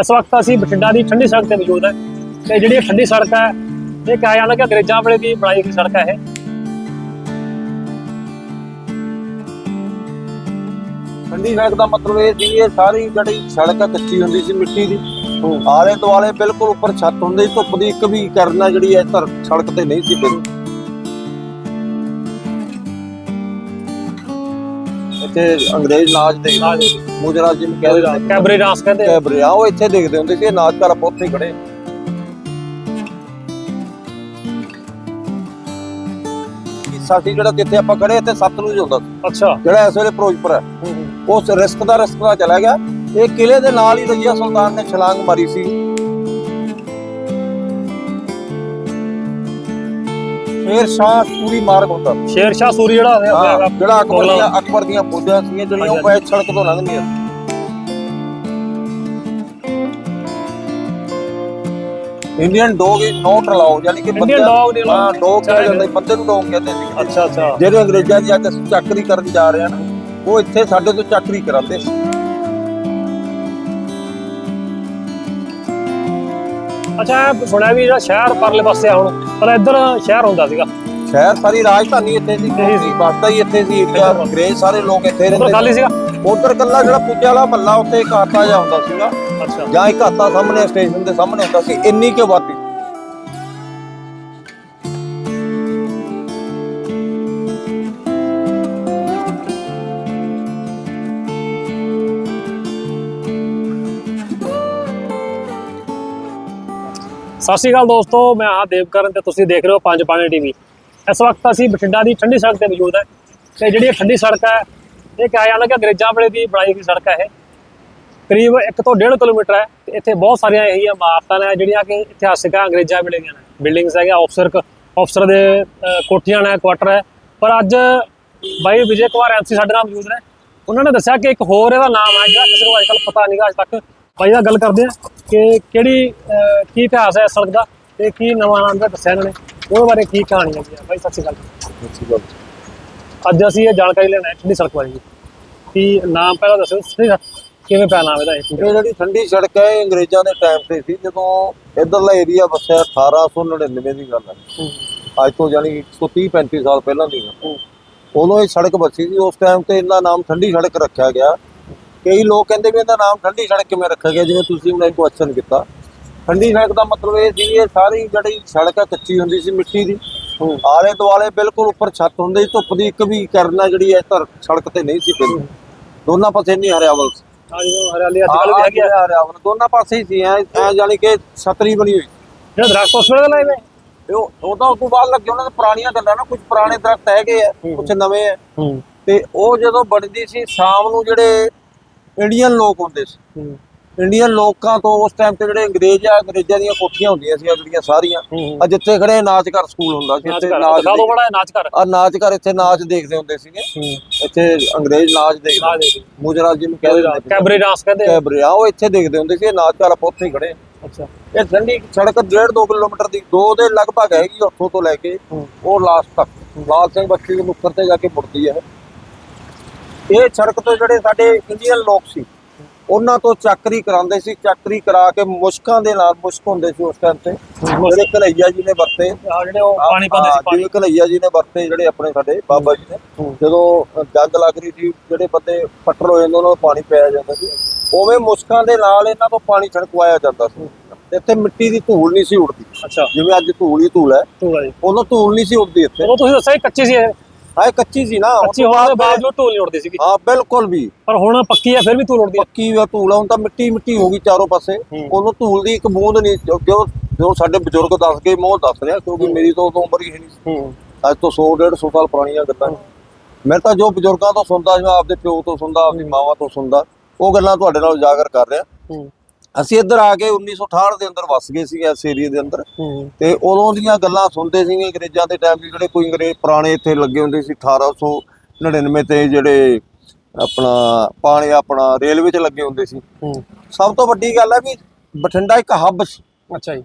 ਇਸ ਵਕਤ ਅਸੀਂ ਬਠਿੰਡਾ ਦੀ ਠੰਡੀ ਸੜਕ ਤੇ ਮੌਜੂਦ ਹੈ ਤੇ ਜਿਹੜੀ ਇਹ ਠੰਡੀ ਸੜਕ ਹੈ, ਇਹ ਕਿਹਾ ਜਾਂਦਾ ਕਿ ਅੰਗਰੇਜ਼ਾਂ ਵੇਲੇ ਦੀ ਬਣਾਈ ਹੋਈ ਸੜਕ ਹੈ ਇਹ। ਠੰਡੀ ਸੜਕ ਦਾ ਮਤਲਬ ਇਹ ਸੀ, ਇਹ ਸਾਰੀ ਜਿਹੜੀ ਸੜਕ ਕੱਚੀ ਹੁੰਦੀ ਸੀ ਮਿੱਟੀ ਦੀ। ਆਲੇ ਦੁਆਲੇ ਬਿਲਕੁਲ ਉੱਪਰ ਛੱਤ ਹੁੰਦੀ, ਧੁੱਪ ਦੀ ਇੱਕ ਵੀ ਕਰਨਾ ਜਿਹੜੀ ਹੈ ਸੜਕ ਤੇ ਨਹੀਂ ਸੀ ਪੈਂਦੀ ਇੱਥੇ ਅੰਗਰੇਜ਼ ਨਾਚ ਦੇ ਨਾਚ ਮੁਜਰਾ ਜੀ ਨੂੰ ਕਹਿੰਦੇ ਨੇ ਕੈਬਰੇ ਡਾਂਸ ਕਹਿੰਦੇ ਆ। ਕੈਬਰੇ ਆ ਉਹ ਇੱਥੇ ਦੇਖਦੇ ਹੁੰਦੇ ਸੀ ਇਹ ਨਾਚ ਘਰ ਆਪਾਂ ਉੱਥੇ ਖੜੇ। ਕਿੱਸਾ ਸੀ ਜਿਹੜਾ ਕਿੱਥੇ ਆਪਾਂ ਖੜੇ ਇੱਥੇ ਸਤਲੁਜ ਹੁੰਦਾ ਸੀ। ਅੱਛਾ। ਜਿਹੜਾ ਇਸ ਵੇਲੇ ਫਿਰੋਜ਼ਪੁਰ ਹੈ। ਉਸ ਰਿਸਕ ਦਾ ਰਿਸਕ ਦਾ ਚਲਾ ਗਿਆ। ਇਹ ਕਿਲੇ ਦੇ ਨਾਲ ਹੀ ਰਜੀਆ ਸੁਲਤਾਨ ਨੇ ਛਲਾਂਗ ਮਾਰੀ ਸੀ। ਸ਼ੇਰ ਸ਼ਾਹ ਪੂਰੀ ਮਾਰਗ ਹੁੰਦਾ ਸ਼ੇਰ ਸ਼ਾਹ ਸੂਰੀ ਜਿਹੜਾ ਹੋਇਆ ਜਿਹੜਾ ਅਕਬਰ ਦੀਆਂ ਅਕਬਰ ਦੀਆਂ ਫੌਜਾਂ ਸੀਗੀਆਂ ਜਿਹੜੀਆਂ ਉਹ। ਵੈਦ ਸੜਕ ਤੋਂ ਲੰਘਦੀਆਂ। Indian dog is not allowed ਯਾਨੀ ਕਿ ਇੰਡੀਅਨ ਬੰਦਾ- ਡੌਗ ਨਹੀਂ ਹਾਂ ਡੌਗ ਕਿਹਾ ਜਾਂਦਾ ਬੰਦੇ ਨੂੰ ਡੌਗ ਕਹਿੰਦੇ ਸੀ। ਅੱਛਾ ਅੱਛਾ। ਜਿਹੜੇ ਅੰਗਰੇਜ਼ਾਂ ਦੀ ਅੱਜ ਅਸੀਂ ਚੱਕਰੀ ਕਰਨ ਜਾ ਰਹੇ ਹਾਂ ਉਹ ਇੱਥੇ ਸਾਡੇ ਤੋਂ ਚੱਕਰੀ ਕਰਾਉਂਦੇ। ਸੀ ਅੱਛਾ ਇਹ ਸੁਣਿਆ ਵੀ ਜਿਹੜਾ ਸ਼ਹਿਰ ਪਰਲੇ ਪਾਸੇ ਆ ਹੁਣ ਪਰ ਇੱਧਰ ਸ਼ਹਿਰ ਹੁੰਦਾ ਸੀਗਾ। ਸ਼ਹਿਰ ਸਾਰੀ ਰਾਜਧਾਨੀ ਇੱਥੇ ਸੀ ਇਹੀ ਸੀ। ਬਸਦਾ ਹੀ ਇੱਥੇ ਸੀ ਇੰਡੀਆ। ਅੰਗਰੇਜ਼ ਸਾਰੇ ਲੋਕ ਇੱਥੇ ਉਧਰ ਰਹਿੰਦੇ ਖਾਲੀ ਸੀਗਾ? ਉਧਰ ਕੱਲਾ ਜਿਹੜਾ ਪੁੱਜੇ ਵਾਲਾ ਮੱਲਾ ਉੱਥੇ ਇੱਕ ਜਿਹਾ ਹੁੰਦਾ ਸੀਗਾ। ਅੱਛਾ। ਜਾਂ ਇੱਕ ਹਾਤਾ ਸਾਹਮਣੇ ਸਟੇਸ਼ਨ ਦੇ ਸਾਹਮਣੇ ਹੁੰਦਾ ਸੀ ਇੰਨੀ ਕੁ ਆਬਾਦੀ ਸਤਿ ਸ਼੍ਰੀ ਅਕਾਲ ਦੋਸਤੋ, ਮੈਂ ਹਾਂ ਦੇਵਕਰਨ ਤੇ ਤੁਸੀਂ ਦੇਖ ਰਹੇ ਹੋ ਪੰਜ ਪਾਣੀ ਟੀਵੀ। ਇਸ ਵਕਤ ਅਸੀਂ ਬਠਿੰਡਾ ਦੀ ਠੰਡੀ ਸੜਕ ਤੇ ਮੌਜੂਦ ਹੈ ਤੇ ਜਿਹੜੀ ਇਹ ਠੰਡੀ ਸੜਕ ਹੈ, ਇਹ ਕਿਹਾ ਜਾਂਦਾ ਕਿ ਅੰਗਰੇਜ਼ਾਂ ਵੇਲੇ ਦੀ ਬਣਾਈ ਹੋਈ ਸੜਕ ਹੈ ਇਹ। ਕਰੀਬ 1 ਤੋਂ 1.5 ਕਿਲੋਮੀਟਰ ਹੈ ਤੇ ਇੱਥੇ ਬਹੁਤ ਸਾਰੀਆਂ ਇਹੀ ਇਮਾਰਤਾਂ ਨੇ, ਜਿਹੜੀਆਂ ਕਿ ਇਤਿਹਾਸਿਕ ਹੈ, ਅੰਗਰੇਜ਼ਾਂ ਵੇਲੇ ਦੀਆਂ ਨੇ। ਬਿਲਡਿੰਗਸ ਹੈਗੀਆਂ ਅਫਸਰ ਅਫਸਰ ਦੇ ਕੋਠੀਆਂ ਨੇ ਕੁਆਟਰ ਹੈ। ਪਰ ਅੱਜ ਬਾਈ ਵਿਜੇ ਕੁਮਾਰ ਐਮਸੀ ਸਾਡੇ ਨਾਲ ਮੌਜੂਦ ਨੇ। ਉਹਨਾਂ ਨੇ ਦੱਸਿਆ ਕਿ ਇੱਕ ਹੋਰ ਇਹਦਾ ਨਾਮ ਹੈ, ਜਿਹੜਾ ਕਿਸੇ ਨੂੰ ਅੱਜਕੱਲ ਪਤਾ ਨਹੀਂਗਾ ਅੱਜ ਤੱਕ ਬਾਈ ਨਾਲ ਗੱਲ ਕਰਦੇ ਆ ਕਿ ਕਿਹੜੀ ਕੀ ਇਤਿਹਾਸ ਹੈ ਇਸ ਸੜਕ ਦਾ ਤੇ ਕੀ ਨਵਾਂ ਨਾਮ ਦਾ ਦੱਸਿਆ ਇਹਨਾਂ ਨੇ। ਉਹਦੇ ਬਾਰੇ ਕੀ ਕਹਾਣੀ ਹੈ ਬਾਈ ਸਤਿ ਸ਼੍ਰੀ ਅਕਾਲ ਅੱਜ ਅਸੀਂ ਇਹ ਜਾਣਕਾਰੀ ਲੈਣਾ ਹੈ ਠੰਡੀ ਸੜਕ ਬਾਰੇ ਕੀ ਨਾਮ ਪਹਿਲਾਂ ਦੱਸੋ ਸਹੀ ਕਿਵੇਂ ਪਿਆ ਨਾਮ ਇਹਦਾ ਇਹ ਜਿਹੜੀ ਠੰਡੀ ਸੜਕ ਹੈ ਅੰਗਰੇਜ਼ਾਂ ਦੇ ਟਾਈਮ ਤੇ ਸੀ ਜਦੋਂ ਇਧਰਲਾ ਏਰੀਆ ਵਸਿਆ 1899 ਦੀ ਗੱਲ ਹੈ। ਅੱਜ ਤੋਂ ਯਾਨੀ 130 35 ਸਾਲ ਪਹਿਲਾਂ ਦੀ ਗੱਲ ਉਦੋਂ ਇਹ ਸੜਕ ਬਸੀ ਸੀ ਉਸ ਟਾਈਮ ਤੇ ਇਹਦਾ ਨਾਮ ਠੰਡੀ ਸੜਕ ਰੱਖਿਆ ਗਿਆ। ਕਈ ਲੋਕ ਕਹਿੰਦੇ ਵੀ ਇਹਦਾ ਨਾਮ ਠੰਡੀ ਸੜਕ ਕਿਵੇਂ ਰੱਖਿਆ ਗਿਆ? ਜਿਵੇਂ ਤੁਸੀਂ ਮੈਨੂੰ ਕੁਐਸਚਨ ਕੀਤਾ। ਠੰਡੀ ਸੜਕ ਦਾ ਮਤਲਬ ਇਹ ਸੀ ਇਹ ਸਾਰੀ ਜਿਹੜੀ ਸੜਕ ਆ ਕੱਚੀ ਹੁੰਦੀ ਸੀ ਮਿੱਟੀ ਦੀ। ਆਲੇ ਦੁਆਲੇ ਬਿਲਕੁਲ ਉੱਪਰ ਛੱਤ ਹੁੰਦੀ ਸੀ ਧੁੱਪ ਦੀ ਇੱਕ ਵੀ ਕਰਨਾ ਜਿਹੜੀ ਹੈ ਧਰ ਸੜਕ ਤੇ ਨਹੀਂ ਸੀ ਪੈਂਦੀ। ਦੋਨਾਂ ਪਾਸੇ ਨਹੀਂ ਹਰਿਆਵਲ ਸੀ। ਹਾਂ ਜੀ ਉਹ ਹਰਿਆਲੀ ਅੱਜ ਕੱਲ੍ਹ ਵੀ ਹੈਗੀ ਆ। ਆ ਹਰਿਆਵਲ ਦੋਨਾਂ ਪਾਸੇ ਹੀ ਸੀ ਐ ਜਾਣੀ ਕਿ ਛਤਰੀ ਬਣੀ ਹੋਈ ਜਿਹੜਾ ਦਰਖਤ ਉਸ ਵੇਲੇ ਲਾਏ ਤੇ ਉਹ ਤਾਂ ਬਾਅਦ ਲੱਗੇ ਉਹਨਾਂ ਦੇ ਪੁਰਾਣੀਆਂ ਗੱਲਾਂ ਨਾ ਕੁਝ ਪੁਰਾਣੇ ਦਰਖਤ ਹੈਗੇ ਆ ਕੁਝ ਨਵੇਂ ਆ। ਹੂੰ। ਤੇ ਉਹ ਜਦੋਂ ਬਣਦੀ ਸੀ ਸ਼ਾਮ ਨੂੰ ਜਿਹੜੇ ਇੰਡੀਅਨ ਲੋਕ ਹੁੰਦੇ ਸੀ। ਹੂੰ। ਇੰਡੀਅਨ ਲੋਕਾਂ ਤੋਂ ਉਸ ਟਾਈਮ ਤੇ ਜਿਹੜੇ ਅੰਗਰੇਜ਼ ਆ ਅੰਗਰੇਜ਼ਾਂ ਦੀਆਂ ਕੋਠੀਆਂ ਹੁੰਦੀਆਂ ਸੀ ਜਿਹੜੀਆਂ ਸਾਰੀਆਂ। ਆ ਜਿੱਥੇ ਖੜੇ ਨਾਚ ਘਰ ਸਕੂਲ ਹੁੰਦਾ ਸੀ ਇੱਥੇ ਨਾਚ ਦੋ ਬੜਾ ਨਾਚ ਕਰ ਆ ਨਾਚ ਘਰ ਇੱਥੇ ਨਾਚ ਦੇਖਦੇ ਹੁੰਦੇ ਸੀਗੇ। ਇੱਥੇ ਅੰਗਰੇਜ਼ ਨਾਚ ਦੇਖਦੇ ਦੇਖਦੇ। ਮੁਜਰਾ ਜੀ ਨੂੰ ਕਹਿੰਦੇ। ਕੈਬਰੇ ਡਾਂਸ ਕਹਿੰਦੇ। ਕੈਬਰੇ ਆ ਉਹ ਇੱਥੇ ਦੇਖਦੇ ਹੁੰਦੇ ਸੀ ਨਾਚ ਘਰ ਆਪਾਂ ਉੱਥੇ ਹੀ ਖੜੇ। ਅੱਛਾ। ਇਹ ਠੰਡੀ ਸੜਕ 1.5 2 ਕਿਲੋਮੀਟਰ ਦੀ ਦੋ ਦੇ ਲਗਭਗ ਹੈਗੀ ਉੱਥੋਂ ਤੋਂ ਲੈ ਕੇ। ਉਹ ਲਾਸਟ ਤੱਕ। ਲਾਲ ਸਿੰਘ ਬੱਚੀ ਦੇ ਮੁੱਖਰ ਤੇ ਜਾ ਕੇ ਮੁੜਦੀ ਹੈ। ਇਹ ਸੜਕ ਤੋਂ ਜਿਹੜੇ ਸਾਡੇ ਇੰਡੀਅਨ ਲੋਕ ਸੀ ਉਹਨਾਂ ਤੋਂ ਚੱਕਰੀ ਕਰਾਉਂਦੇ ਸੀ ਚੱਕਰੀ ਕਰਾ ਕੇ ਮੁਸ਼ਕਾਂ ਦੇ ਨਾਲ ਮੁਸ਼ਕ ਹੁੰਦੇ ਸੀ ਉਸ ਟਾਈਮ ਤੇ। ਜਿਹੜੇ ਕਲਈਆ ਜੀ ਨੇ ਵਰਤੇ ਆ ਜਿਹੜੇ ਉਹ ਪਾਣੀ ਪਾਉਂਦੇ ਸੀ ਹਾਂ, ਪਾਣੀ। ਜਿਵੇਂ ਕਲਈਆ ਜੀ ਨੇ ਵਰਤੇ ਜਿਹੜੇ ਆਪਣੇ ਸਾਡੇ ਬਾਬਾ ਜੀ ਨੇ। ਹੂੰ। ਜਦੋਂ ਜੰਗ ਲੱਗ ਰਹੀ ਸੀ ਜਿਹੜੇ ਬੰਦੇ ਫੱਟਰ ਹੋ ਜਾਂਦੇ ਉਹਨਾਂ ਨੂੰ ਪਾਣੀ ਪਿਆਇਆ ਜਾਂਦਾ ਸੀ। ਉਵੇਂ ਮੁਸ਼ਕਾਂ ਦੇ ਨਾਲ ਇਹਨਾਂ ਤੋਂ ਪਾਣੀ ਛਣਕਵਾਇਆ ਜਾਂਦਾ ਸੀ। ਇੱਥੇ ਮਿੱਟੀ ਦੀ ਧੂਲ ਨਹੀਂ ਸੀ ਉੱਡਦੀ। ਅੱਛਾ। ਜਿਵੇਂ ਅੱਜ ਧੂਲ ਹੀ ਧੂਲ ਹੈ। ਤੂੰ ਜੀ ਉਦੋਂ ਧੂਲ ਨਹੀਂ ਸੀ ਉੱਡਦੀ ਇੱਥੇ। ਉਹ ਤੁਸੀਂ ਦੱਸਿਆ ਕੱਚੀ ਸੀ ਇਹ। ਹਾਂ ਇਹ ਕੱਚੀ ਸੀ ਨਾ ਕੱਚੀ ਹੋਣ ਦੇ ਬਾਵਜੂਦ ਢੋਲ ਨਹੀਂ ਉੜਦੀ ਸੀਗੀ। ਹਾਂ ਬਿਲਕੁਲ ਵੀ। ਪਰ ਹੁਣ ਪੱਕੀ ਹੈ ਫਿਰ ਵੀ ਧੂਲ ਉੜਦੀ ਹੈ ਪੱਕੀ ਵਾ ਧੂਲ ਆ, ਹੁਣ ਤਾਂ ਮਿੱਟੀ ਮਿੱਟੀ ਹੋ ਗਈ ਚਾਰੋਂ ਪਾਸੇ। ਉਦੋਂ ਧੂਲ ਦੀ ਇੱਕ ਬੂੰਦ ਨਹੀਂ ਜੋ ਜੋ- ਜੋ ਸਾਡੇ ਬਜ਼ੁਰਗ ਦੱਸ ਕੇ ਮੋਹ ਦੱਸ ਰਿਹਾ ਕਿਉਂਕਿ ਮੇਰੀ ਤਾਂ ਉਦੋਂ ਉਮਰ ਹੀ ਹੈ ਨਹੀਂ ਸੀ। ਹੂੰ। ਅੱਜ ਤੋਂ 100 150 ਸਾਲ ਪੁਰਾਣੀਆਂ ਗੱਲਾਂ। ਮੈਂ ਤਾਂ ਜੋ ਬਜ਼ੁਰਗਾਂ ਤੋਂ ਸੁਣਦਾ ਜਿਵੇਂ ਆਪਦੇ ਪਿਓ ਤੋਂ ਸੁਣਦਾ ਆਪਣੀ ਮਾਵਾਂ ਤੋਂ ਸੁਣਦਾ ਉਹ ਗੱਲਾਂ ਤੁਹਾਡੇ ਨਾਲ ਉਜਾਗਰ ਕਰ ਰਿਹਾ। ਹੂੰ। ਅਸੀਂ ਇੱਧਰ ਆ ਕੇ 1968 ਦੇ ਅੰਦਰ ਵਸ ਗਏ ਸੀਗੇ ਇਸ ਏਰੀਏ ਦੇ ਅੰਦਰ। ਤੇ ਉਦੋਂ ਦੀਆਂ ਗੱਲਾਂ ਸੁਣਦੇ ਸੀਗੇ ਅੰਗਰੇਜ਼ਾਂ ਦੇ ਟਾਈਮ ਜਿਹੜੇ ਕੋਈ ਅੰਗਰੇਜ਼ ਪੁਰਾਣੇ ਇੱਥੇ ਲੱਗੇ ਹੁੰਦੇ ਸੀ 1899 ਤੇ ਜਿਹੜੇ ਆਪਣਾ ਪਾਣੀ ਆਪਣਾ ਰੇਲਵੇ 'ਚ ਲੱਗੇ ਹੁੰਦੇ ਸੀ। ਸਭ ਤੋਂ ਵੱਡੀ ਗੱਲ ਹੈ ਵੀ ਬਠਿੰਡਾ ਇੱਕ ਹੱਬ ਸੀ। ਅੱਛਾ ਜੀ।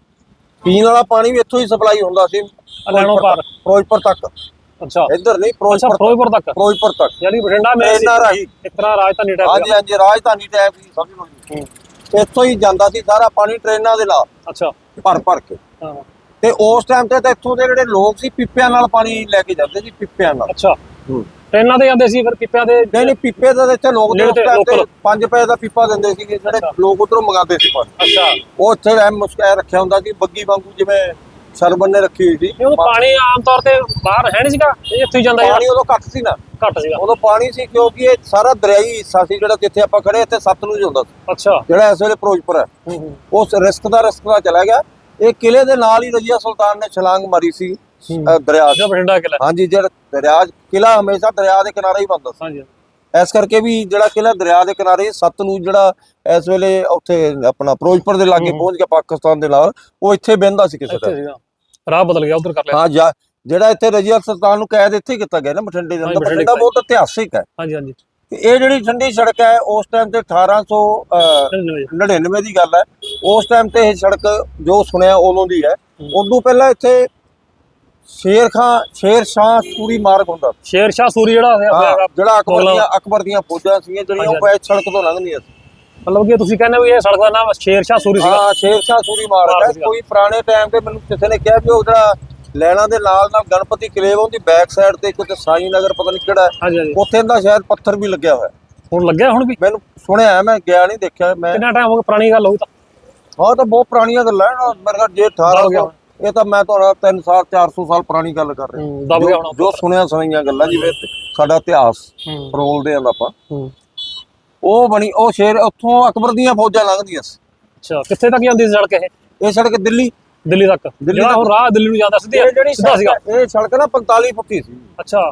ਪੀਣ ਵਾਲਾ ਪਾਣੀ ਵੀ ਇੱਥੋਂ ਹੀ ਸਪਲਾਈ ਹੁੰਦਾ ਸੀ। ਅਲਾਣੋ ਪਾਰ ਫਿਰੋਜ਼ਪੁਰ ਤੱਕ। ਅੱਛਾ। ਇੱਧਰ ਨਹੀਂ ਫਿਰੋਜ਼ਪੁਰ ਤੱਕ। ਫਿਰੋਜ਼ਪੁਰ ਤੱਕ। ਯਾਨੀ ਬਠਿੰਡਾ ਮੇਂ ਇੰਨਾ ਰਾਹੀ ਇੱਕ ਤਰ੍ਹਾਂ ਰਾਜਧਾਨੀ ਟਾਈਪ ਹਾਂਜੀ ਹਾਂਜੀ ਰਾਜਧਾਨੀ ਟਾਈਪ ਸਮਝ ਲਓ ਇੱਥੋਂ ਹੀ ਜਾਂਦਾ ਸੀ ਸਾਰਾ ਪਾਣੀ ਟ੍ਰੇਨਾਂ ਦੇ ਨਾਲ। ਅੱਛਾ। ਭਰ ਭਰ ਕੇ। ਹਾਂ। ਤੇ ਉਸ ਟਾਈਮ ਤੇ ਤਾਂ ਇੱਥੋਂ ਦੇ ਜਿਹੜੇ ਲੋਕ ਸੀ ਪਿੱਪਿਆਂ ਨਾਲ ਪਾਣੀ ਲੈ ਕੇ ਜਾਂਦੇ ਸੀ ਪਿੱਪਿਆਂ ਨਾਲ। ਅੱਛਾ। ਹੂੰ। ਟ੍ਰੇਨਾਂ ਤੇ ਜਾਂਦੇ ਸੀ ਫਿਰ ਪਿੱਪਿਆਂ ਦੇ? ਨਹੀਂ ਨਹੀਂ ਪਿੱਪੇ ਦਾ ਇੱਥੇ ਲੋਕ ਦੇ ਉਸ ਟਾਈਮ ਤੇ local। 5 ਰੁਪਏ ਦਾ ਪੀਪਾ ਦਿੰਦੇ ਸੀਗੇ ਜਿਹੜੇ। ਲੋਕ ਉਧਰੋਂ ਮੰਗਾਉਂਦੇ ਸੀ ਪਾਣੀ। ਅੱਛਾ। ਉਹ ਇੱਥੇ ਐ ਮੁਸਕਾਇ ਰੱਖਿਆ ਹੁੰਦਾ ਸੀ ਬੱਗੀ ਵਾਂਗੂ ਜਿਵੇਂ ਸਰਬਨ ਨੇ ਰੱਖੀ ਹੋਈ ਸੀ। ਉਹ ਪਾਣੀ ਆਮ ਤੌਰ ਤੇ ਬਾਹਰ ਹੈ ਨਹੀਂ ਸੀਗਾ ਇੱਥੇ ਹੀ ਜਾਂਦਾ ਪਾਣੀ ਉਦੋਂ ਘੱਟ ਸੀ ਨਾ। ਘੱਟ ਸੀਗਾ। ਉਦੋਂ ਪਾਣੀ ਸੀ ਕਿਉਂਕਿ ਇਹ ਸਾਰਾ ਦਰਿਆਈ ਹਿੱਸਾ ਸੀ ਜਿਹੜਾ ਜਿੱਥੇ ਆਪਾਂ ਖੜੇ ਇੱਥੇ ਸਤਲੁਜ ਹੁੰਦਾ ਸੀ। ਅੱਛਾ। ਜਿਹੜਾ ਇਸ ਵੇਲੇ ਫਿਰੋਜ਼ਪੁਰ ਹੈ। ਉਸ ਰਿਸਕ ਦਾ ਰਿਸਕ ਦਾ ਚਲਾ ਗਿਆ। ਇਹ ਕਿਲੇ ਦੇ ਨਾਲ ਹੀ ਰਜੀਆ ਸੁਲਤਾਨ ਨੇ ਛਲਾਂਗ ਮਾਰੀ ਸੀ ਦਰਿਆ 'ਚ। ਜੋ ਬਠਿੰਡਾ ਕਿਲਾ। ਹਾਂਜੀ ਜਿਹੜਾ ਦਰਿਆ ਕਿਲਾ ਹਮੇਸ਼ਾ ਦਰਿਆ ਦੇ ਕਿਨਾਰੇ ਹੀ ਬੰਦਾ ਸੀ। ਹਾਂਜੀ। ਇਸ ਕਰਕੇ ਵੀ ਜਿਹੜਾ ਕਿਲਾ ਦਰਿਆ ਦੇ ਕਿਨਾਰੇ ਸਤਲੁਜ ਜਿਹੜਾ ਇਸ ਵੇਲੇ ਉੱਥੇ ਆਪਣਾ ਫਿਰੋਜ਼ਪੁਰ ਦੇ ਲਾਗੇ। ਪਹੁੰਚ ਗਿਆ ਪਾਕਿਸਤਾਨ ਦੇ ਨਾਲ ਉਹ ਇੱਥੇ ਬਹਿੰਦਾ ਸੀ ਕਿਸੇ ਦਾ ਰਾਹ ਬਦਲ ਗਿਆ ਉਧਰ ਕਰ ਲਿਆ। ਹਾਂ ਜਾ- ਜਿਹੜਾ ਇੱਥੇ ਰਜੀਆ ਸੁਲਤਾਨ ਨੂੰ ਕੈਦ ਇੱਥੇ ਕੀਤਾ ਗਿਆ ਨਾ ਬਠਿੰਡੇ ਦੇ ਅੰਦਰ। ਬਠਿੰਡੇ ਬਹੁਤ ਇਤਿਹਾਸਿਕ ਹੈ। ਹਾਂਜੀ ਹਾਂਜੀ। ਤੇ ਇਹ ਜਿਹੜੀ ਠੰਡੀ ਸੜਕ ਹੈ ਉਸ ਟਾਈਮ ਤੇ 1899 ਦੀ ਗੱਲ ਹੈ। ਉਸ ਟਾਈਮ ਤੇ ਇਹ ਸੜਕ ਜੋ ਸੁਣਿਆ ਉਦੋਂ ਦੀ ਹੈ। ਉਦੋਂ ਪਹਿਲਾਂ ਇੱਥੇ ਸ਼ੇਰ ਖਾਂ ਸ਼ੇਰ ਸ਼ਾਹ ਸੂਰੀ ਮਾਰਗ ਹੁੰਦਾ ਸੀ। ਸ਼ੇਰ ਸ਼ਾਹ ਸੂਰੀ ਜਿਹੜਾ ਸੀ ਜਿਹੜਾ ਅਕਬਰ ਦੀਆਂ ਅਕਬਰ ਦੀਆਂ ਫੌਜਾਂ ਸੀਗੀਆਂ ਜਿਹੜੀਆਂ ਉਹ ਪੈ ਸੜਕ ਤੋਂ ਲੰਘਦੀਆਂ ਸੀ। ਮਤਲਬ ਕਿ ਤੁਸੀਂ ਕਹਿੰਦੇ ਹੋ ਵੀ ਇਹ ਸੜਕ ਦਾ ਨਾਮ ਸ਼ੇਰ ਸ਼ਾਹ ਸੂਰੀ ਸੀਗਾ। ਹਾਂ ਸ਼ੇਰ ਸ਼ਾਹ ਸੂਰੀ ਮਾਰਗ ਹੈ। ਕੋਈ ਪੁਰਾਣੇ ਟਾਈਮ ਤੇ ਮੈਨੂੰ ਕਿਸੇ ਨੇ ਕਿਹਾ ਵੀ ਉਹ ਜਿਹੜਾ ਲੈਣਾ ਦੇ ਨਾਲ ਨਾਲ ਗਣਪਤੀ ਕਲੇਵ ਉਹਦੀ ਬੈਕ ਸਾਈਡ ਤੇ ਇੱਕ ਸਾਈ ਨਗਰ ਪਤਾ ਨਹੀਂ ਕਿਹੜਾ ਹੈ, ਉੱਥੇ ਦਾ ਸ਼ਾਇਦ ਪੱਥਰ ਵੀ ਲੱਗਿਆ ਹੋਇਆ। ਹੁਣ ਲੱਗਿਆ ਹੁਣ ਵੀ? ਮੈਨੂੰ ਸੁਣਿਆ ਮੈਂ ਗਿਆ ਨਹੀਂ ਦੇਖਿਆ ਮੈਂ। ਕਿੰਨਾ ਟਾਈਮ ਹੋ ਗਿਆ? ਪੁਰਾਣੀ ਗੱਲ ਹੋਊ ਤਾਂ। ਹਾਂ ਤਾਂ ਬਹੁਤ ਪੁਰਾਣੀਆਂ ਗੱਲਾਂ ਹੈ ਨਾ ਮੇਰੇ ਖਿਆਲ ਜੇ 18 ਦਬ ਗਿਆ ਇਹ ਤਾਂ ਮੈਂ ਤੁਹਾਡਾ 3 ਸਾਲ 400 ਸਾਲ ਪੁਰਾਣੀ ਗੱਲ ਕਰ ਰਿਹਾ। ਹੂੰ, ਦਬ ਗਿਆ ਜੋ- ਹੋਣਾ। ਜੋ ਸੁਣਿਆ ਸੁਣੀਆਂ ਗੱਲਾਂ ਜਿਵੇਂ ਸਾਡਾ ਇਤਿਹਾਸ ਹੂੰ। ਫਰੋਲਦੇ ਆਂ ਆਪਾਂ। ਹੂੰ। ਉਹ ਬਣੀ ਉਹ ਸ਼ੇਰ ਉੱਥੋਂ ਅਕਬਰ ਦੀਆਂ ਫੌਜਾਂ ਲੰਘਦੀਆਂ ਸੀ। ਅੱਛਾ ਕਿੱਥੇ ਤੱਕ ਜਾਂਦੀ ਸੀ ਸੜਕ ਇਹ? ਇਹ ਸੜਕ ਦਿੱਲੀ। ਦਿੱਲੀ ਤੱਕ। ਦਿੱਲੀ ਜਿਹੜਾ। ਹੁਣ ਰਾਹ ਦਿੱਲੀ ਨੂੰ ਜਾਂਦਾ ਸਿੱਧੀ ਜਿਹੜੀ ਸਿੱਧਾ ਸੀਗਾ। ਇਹ ਸੜਕ ਨਾ 45 ਫੁੱਟੀ ਸੀ। ਅੱਛਾ।